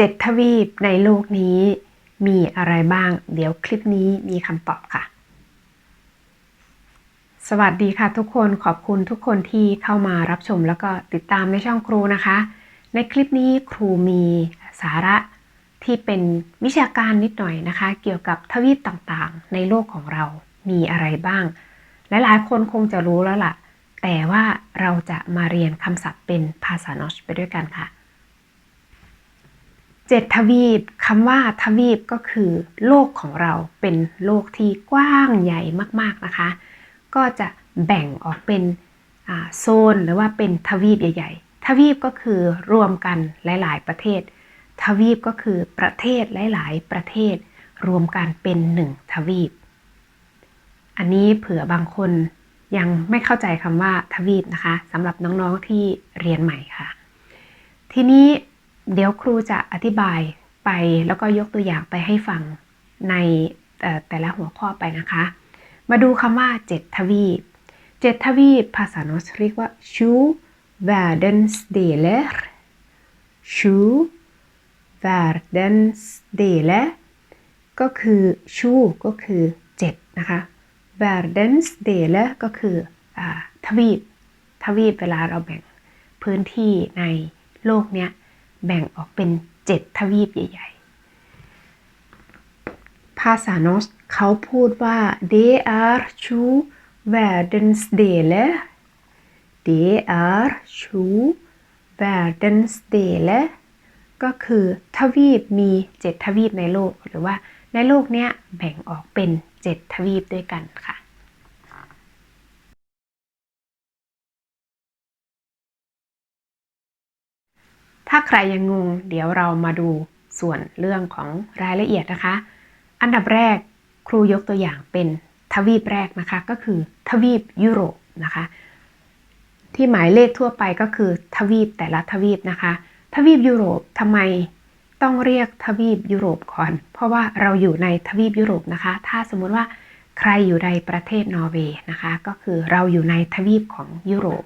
เจ็ดทวีปในโลกนี้มีอะไรบ้าง เดี๋ยวคลิปนี้มีคำตอบค่ะ สวัสดีค่ะทุกคนขอบคุณทุกคนที่เข้ามารับชมแล้วก็ติดตามในช่องครูนะคะ ในคลิปนี้ครูมีสาระที่เป็นวิชาการนิดหน่อยนะคะ เกี่ยวกับทวีปต่างๆ ในโลกของเรามีอะไรบ้าง หลายๆ คนคงจะรู้แล้วล่ะ แต่ว่าเราจะมาเรียนคำศัพท์เป็นภาษานอชไปด้วยกันค่ะ เจ็ดทวีปคำว่าทวีปก็คือ โลกของเราเป็นโลกที่กว้างใหญ่มากๆนะคะ ก็จะแบ่งออกเป็นโซนหรือว่าเป็นทวีปใหญ่ ๆ ทวีปก็คือรวมกันหลาย ๆ ประเทศ ทวีปก็คือประเทศหลาย ๆ ประเทศ รวมกันเป็นหนึ่งทวีป อันนี้เผื่อบางคนยังไม่เข้าใจคำว่าทวีปนะคะสำหรับน้องๆที่เรียนใหม่ค่ะ ทีนี้ เดี๋ยวครูจะอธิบายไปแล้วก็ยกตัวอย่างไปให้ฟังในเอ่แต่ละหัวข้อไปนะคะ มาดูคำว่าเจ็ดทวีปเจ็ดทวีป ภาษาโนสเรียกว่า sju världsdelar sju världsdelar ก็คือ sju ก็คือเจ็ดนะคะ världsdelar ก็คืออทวีป ทวีปเวลาเราแบ่งพื้นที่ในโลกเนี้ย แบ่งออกเป็นเจ็ดทวีปใหญ่ ๆ ภาษาโนสเขาพูดว่า det är sju världsdelar det är sju världsdelar ก็คือทวีปมีเจ็ดทวีปในโลกหรือว่าในโลกเนี้ยแบ่งออกเป็นเจ็ดทวีปด้วยกันค่ะ ถ้าใครยังงง เดี๋ยวเรามาดูส่วนเรื่องของรายละเอียดนะคะ อันดับแรกครูยกตัวอย่างเป็นทวีปแรกนะคะก็คือทวีปยุโรปนะคะ ที่หมายเลขทั่วไปก็คือทวีปแต่ละทวีปนะคะ ทวีปยุโรปทำไมต้องเรียกทวีปยุโรปก่อน เพราะว่าเราอยู่ในทวีปยุโรปนะคะ ถ้าสมมุติว่าใครอยู่ในประเทศนอร์เวย์นะคะ ก็คือเราอยู่ในทวีปของยุโรป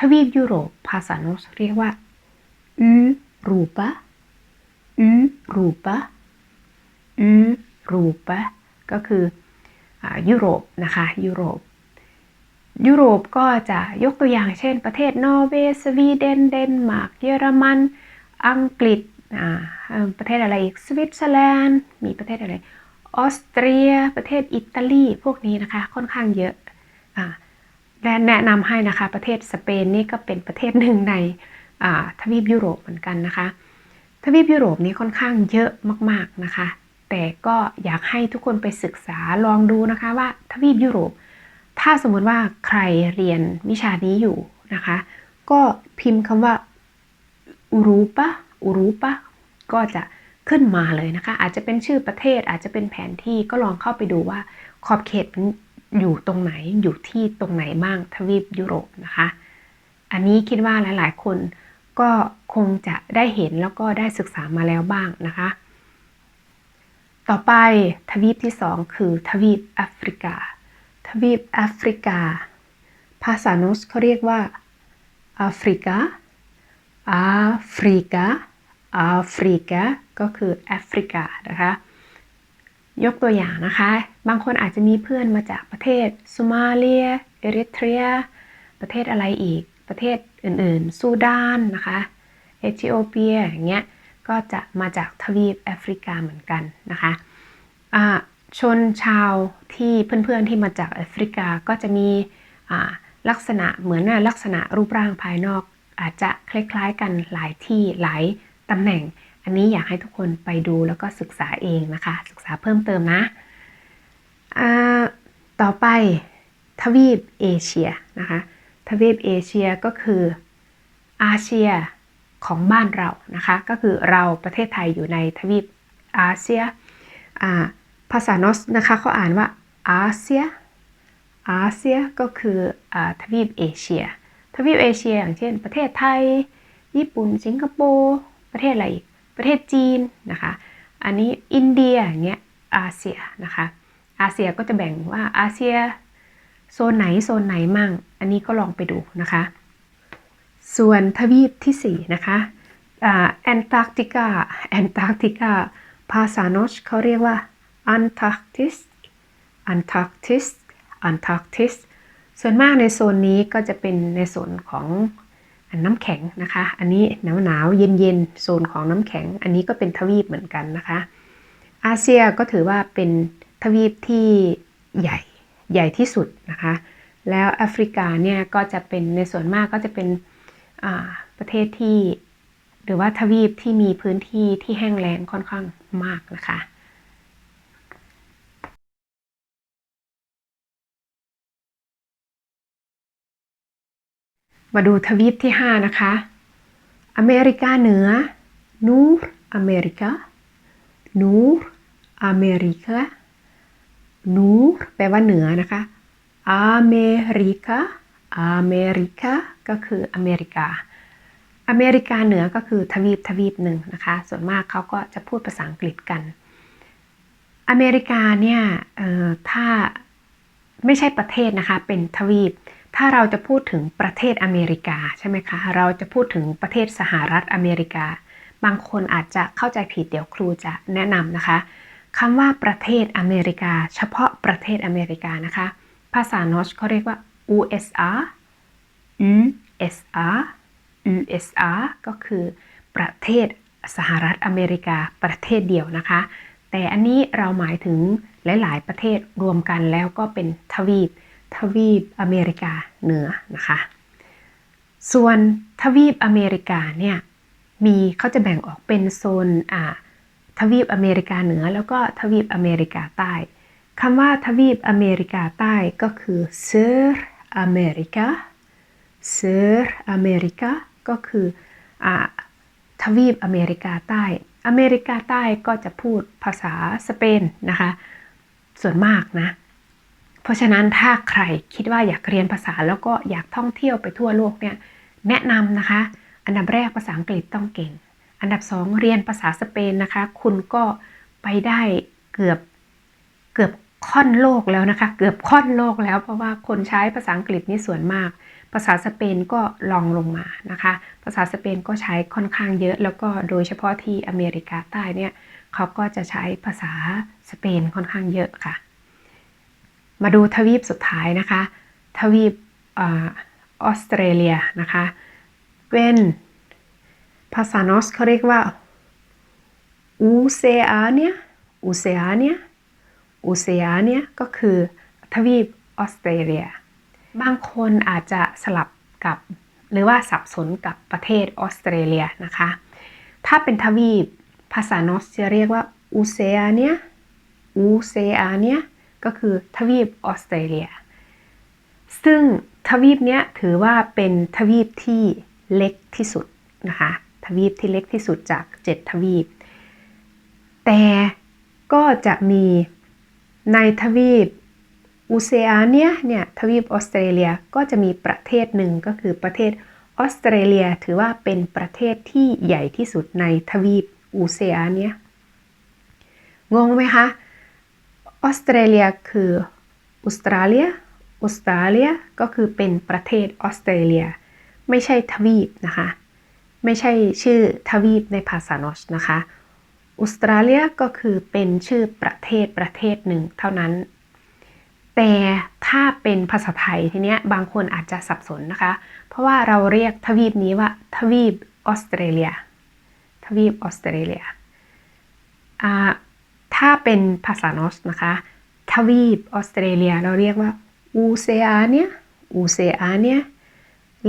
ทวีปยุโรป ภาษาโนสเรียกว่า Europa Europa Europa ก็คืออยุโรปนะคะยุโรป ยุโรปก็จะยกตัวอย่างเช่น ประเทศนอร์เวย์สวีเดนเดนมาร์กเยอรมัน อังกฤษประเทศอะไรอีกสวิตเซอร์แลนด์มีประเทศอะไรออสเตรีย ประเทศอิตาลีพวกนี้นะคะค่อนข้างเยอะอ่าและแนะนำให้นะคะประเทศสเปนนี่ก็เป็นประเทศหนึ่งใน ทวีปยุโรปเหมือนกันนะคะ ทวีปยุโรปนี้ค่อนข้างเยอะมากๆนะคะ แต่ก็อยากให้ทุกคนไปศึกษาลองดูนะคะว่าทวีปยุโรป ถ้าสมมติว่าใครเรียนวิชานี้อยู่นะคะ ก็พิมพ์คำว่าอูรูปะอูรูปะก็จะขึ้นมาเลยนะคะ อาจจะเป็นชื่อประเทศอาจจะเป็นแผนที่ก็ลองเข้าไปดูว่าขอบเขตอยู่ตรงไหนอยู่ที่ตรงไหนบ้างทวีปยุโรปนะคะ อันนี้คิดว่าหลาย ๆ คน ก็คงจะได้เห็นแล้วก็ได้ศึกษามาแล้วบ้างนะคะ ต่อไปทวีปที่สองคือทวีปแอฟริกา ทวีปแอฟริกา ภาษาโนสเขาเรียกว่าแอฟริกาแอฟริกาแอฟริกาก็คือแอฟริกานะคะ ยกตัวอย่างนะคะ บางคนอาจจะมีเพื่อนมาจากประเทศ โซมาเลีย เอริเทรีย ประเทศอะไรอีก ประเทศอื่นๆซูดานนะคะเอธิโอเปียอย่างเงี้ยก็จะมาจากทวีปแอฟริกาเหมือนกันนะคะชนชาวที่เพื่อนๆที่มาจากแอฟริกาก็จะมีลักษณะเหมือนน่ะลักษณะรูปร่างภายนอก อาจจะคล้ายๆกันหลายที่หลายตำแหน่ง อันนี้อยากให้ทุกคนไปดูแล้วก็ศึกษาเองนะคะ ศึกษาเพิ่มเติมนะต่อไปทวีปเอเชียนะคะ ทวีปเอเชียก็คืออาเซียของบ้านเรานะคะ ก็คือเราประเทศไทยอยู่ในทวีปอาเซียภาษานอสนะคะเขาอ่านว่าอาเซียอาเซียก็คืออทวีปเอเชีย ทวีปเอเชีย อย่างเช่น ประเทศไทย ญี่ปุ่น สิงคโปร์ ประเทศอะไรอีกประเทศจีนนะคะ อันนี้อินเดียอย่างเงี้ยอาเซียนะคะ อาเซียก็จะแบ่งว่าอาเซีย โซนไหนโซนไหนมั่ง อันนี้ก็ลองไปดูนะคะ ส่วนทวีปที่ 4 นะคะแอนตาร์กติกาแอนตาร์กติกาภาษาโนชเขาเรียกว่าอันตาร์กติสอันตาร์กติสอันตาร์กติสส่วนมากในโซนนี้ก็จะเป็นในโซนของน้ำแข็งนะคะ อันนี้หนาวหนาวเย็นเย็นโซนของน้ำแข็ง อันนี้ก็เป็นทวีปเหมือนกันนะคะ อาเซียก็ถือว่าเป็นทวีปที่ใหญ่ ใหญ่ที่สุดนะคะ แล้วแอฟริกาเนี่ยก็จะเป็นในส่วนมากก็จะเป็นประเทศที่หรือว่าทวีปที่มีพื้นที่ที่แห้งแล้งค่อนข้างมากนะคะมาดูทวีปที่ 5 นะคะ อเมริกาเหนือ นูรอเมริกา นูรอเมริกา นูรแปลว่าเหนือนะคะอเมริกาอเมริกาก็คืออเมริกา อเมริกาเหนือก็คือทวีปทวีปหนึ่งนะคะ ส่วนมากเขาก็จะพูดภาษาอังกฤษกัน อเมริกาเนี่ยถ้าไม่ใช่ประเทศนะคะ เป็นทวีป ถ้าเราจะพูดถึงประเทศอเมริกาใช่ไหมคะ เราจะพูดถึงประเทศสหรัฐอเมริกา บางคนอาจจะเข้าใจผิดเดี๋ยวครูจะแนะนำนะคะ คำว่าประเทศอเมริกา เฉพาะประเทศอเมริกานะคะ ภาษาโนชเขาเรียกว่า USR USR USR ก็คือประเทศสหรัฐอเมริกาประเทศเดียวนะคะ แต่อันนี้เราหมายถึงหลาย ๆ ประเทศรวมกันแล้วก็เป็นทวีป ทวีปอเมริกาเหนือนะคะ ส่วนทวีปอเมริกาเนี่ยมีเขาจะแบ่งออกเป็นโซนอ่า ทวีปอเมริกาเหนือ แล้วก็ทวีปอเมริกาใต้คำว่าทวีปอเมริกาใต้ก็คือ Sur America Sur America ก็คืออทวีปอเมริกาใต้ อเมริกาใต้ก็จะพูดภาษาสเปนนะคะ ส่วนมากนะ เพราะฉะนั้นถ้าใครคิดว่าอยากเรียนภาษาแล้วก็อยากท่องเที่ยวไปทั่วโลกเนี่ยแนะนำนะคะ อันดับแรกภาษาอังกฤษต้องเก่ง อันดับสองเรียนภาษาสเปนนะคะ คุณก็ไปได้เกือบเกือบค่อนโลกแล้วนะคะ เกือบค่อนโลกแล้ว เพราะว่าคนใช้ภาษาอังกฤษนี่ส่วนมาก ภาษาสเปนก็ลองลงมานะคะ ภาษาสเปนก็ใช้ค่อนข้างเยอะ แล้วก็โดยเฉพาะที่อเมริกาใต้เนี่ยเขาก็จะใช้ภาษาสเปนค่อนข้างเยอะค่ะ มาดูทวีปสุดท้ายนะคะ ทวีปออสเตรเลียนะคะ เป็น ภาษานอสเขาเรียกว่าอูเซอาเนียอูเซอาเนียอูเซอาเนียก็คือทวีปออสเตรเลีย บางคนอาจจะสลับกับ หรือว่าสับสนกับประเทศออสเตรเลียนะคะ ถ้าเป็นทวีปภาษานอสจะเรียกว่าอูเซอาเนียอูเซอาเนียก็คือทวีปออสเตรเลีย ซึ่งทวีปนี้ถือว่าเป็นทวีปที่เล็กที่สุดนะคะ ทวีปที่เล็กที่สุดจาก 7 ทวีป แต่ก็จะมีในทวีปอูเซอาเนียเนี่ยทวีปออสเตรเลียก็จะมีประเทศหนึ่งก็คือประเทศออสเตรเลียถือว่าเป็นประเทศที่ใหญ่ที่สุดในทวีปอูเซอาเนียงงไหมคะออสเตรเลียคือออสเตรเลียออสเตรเลียก็คือเป็นประเทศออสเตรเลีย ไม่ใช่ทวีปนะคะ ไม่ใช่ชื่อทวีปในภาษานอชนะคะออสเตรเลียก็คือเป็นชื่อประเทศประเทศหนึ่งเท่านั้น แต่ถ้าเป็นภาษาไทยทีเนี้ยบางคนอาจจะสับสนนะคะ เพราะว่าเราเรียกทวีปนี้ว่าทวีปออสเตรเลีย ทวีปออสเตรเลีย ถ้าเป็นภาษานอสนะคะ ทวีปออสเตรเลียเราเรียกว่าอูเซอาเนียอูเซอาเนีย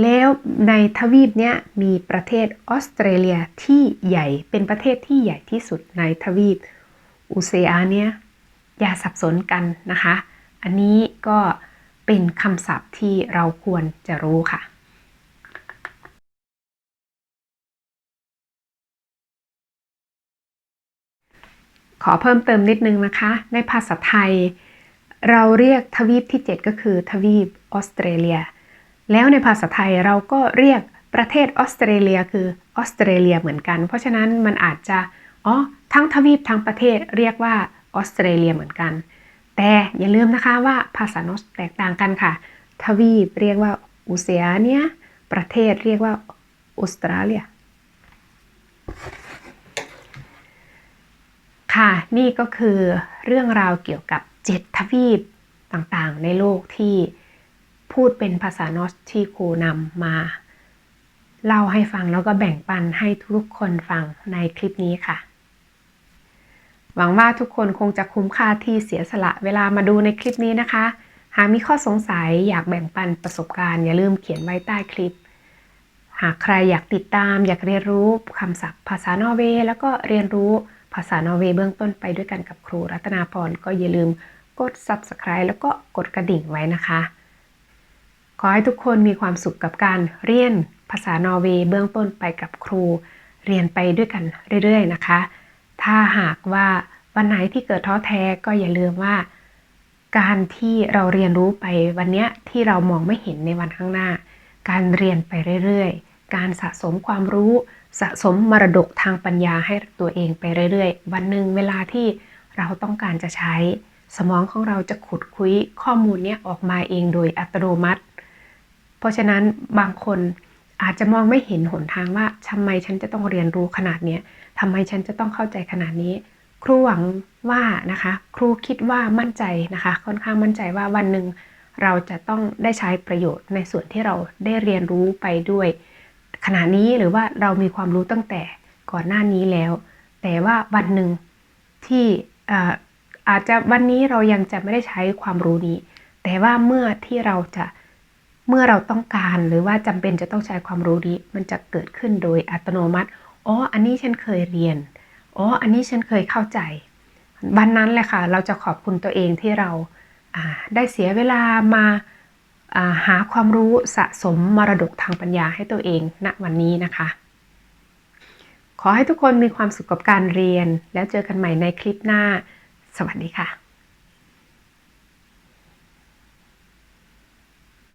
แล้วในทวีปนี้มีประเทศออสเตรเลียที่ใหญ่เป็นประเทศที่ใหญ่ที่สุดในทวีปอุเซอาเนียอย่าสับสนกันนะคะ อันนี้ก็เป็นคำศัพท์ที่เราควรจะรู้ค่ะ ขอเพิ่มเติมนิดนึงนะคะ ในภาษาไทย เราเรียกทวีปที่ 7 ก็คือทวีปออสเตรเลีย แล้วในภาษาไทยเราก็เรียกประเทศออสเตรเลียคือออสเตรเลียเหมือนกัน เพราะฉะนั้นมันอาจจะอ๋อทั้งทวีปทั้งประเทศเรียกว่าออสเตรเลียเหมือนกัน แต่อย่าลืมนะคะว่าภาษาโนสแตกต่างกันค่ะ ทวีปเรียกว่าอุเซียเนียประเทศเรียกว่าออสเตรเลียค่ะนี่ก็คือเรื่องราวเกี่ยวกับเจ็ดทวีปต่างๆ ในโลกที่ พูดเป็นภาษานอสที่ครูนำมาเล่าให้ฟังแล้วก็แบ่งปันให้ทุกคนฟังในคลิปนี้ค่ะ หวังว่าทุกคนคงจะคุ้มค่าที่เสียสละเวลามาดูในคลิปนี้นะคะ หากมีข้อสงสัยอยากแบ่งปันประสบการณ์อย่าลืมเขียนไว้ใต้คลิป หากใครอยากติดตามอยากเรียนรู้คำศัพท์ภาษานอร์เวย์แล้วก็เรียนรู้ภาษานอร์เวย์เบื้องต้นไปด้วยกันกับครูรัตนาพรก็อย่าลืมกด subscribe แล้วก็กดกระดิ่งไว้นะคะ ขอให้ทุกคนมีความสุขกับการเรียนภาษานอร์เวย์เบื้องต้นไปกับครู เรียนไปด้วยกันเรื่อยๆนะคะ ถ้าหากว่าวันไหนที่เกิดท้อแท้ก็อย่าลืมว่า การที่เราเรียนรู้ไปวันเนี้ยที่เรามองไม่เห็นในวันข้างหน้า การเรียนไปเรื่อยๆ การสะสมความรู้สะสมมรดกทางปัญญาให้ตัวเองไปเรื่อยๆ วันหนึ่งเวลาที่เราต้องการจะใช้ สมองของเราจะขุดคุยข้อมูลเนี้ยออกมาเองโดยอัตโนมัติ เพราะฉะนั้นบางคนอาจจะมองไม่เห็นหนทางว่าทำไมฉันจะต้องเรียนรู้ขนาดนี้ทำไมฉันจะต้องเข้าใจขนาดนี้ ครูหวังว่านะคะ ครูคิดว่ามั่นใจนะคะ ค่อนข้างมั่นใจว่าวันหนึ่งเราจะต้องได้ใช้ประโยชน์ในส่วนที่เราได้เรียนรู้ไปด้วย ขณะนี้หรือว่าเรามีความรู้ตั้งแต่ก่อนหน้านี้แล้ว แต่ว่าวันหนึ่งที่อาอาจจะวันนี้เรายังจะไม่ได้ใช้ความรู้นี้ แต่ว่าเมื่อที่เราจะ เมื่อเราต้องการหรือว่าจำเป็นจะต้องใช้ความรู้นี้ มันจะเกิดขึ้นโดยอัตโนมัติ อ๋อ อันนี้ฉันเคยเรียน อ๋อ อันนี้ฉันเคยเข้าใจ วันนั้นแหละค่ะ เราจะขอบคุณตัวเองที่เราได้เสียเวลามาหาความรู้สะสมมรดกทางปัญญาให้ตัวเองณวันนี้นะคะ ขอให้ทุกคนมีความสุขกับการเรียน แล้วเจอกันใหม่ในคลิปหน้า สวัสดีค่ะ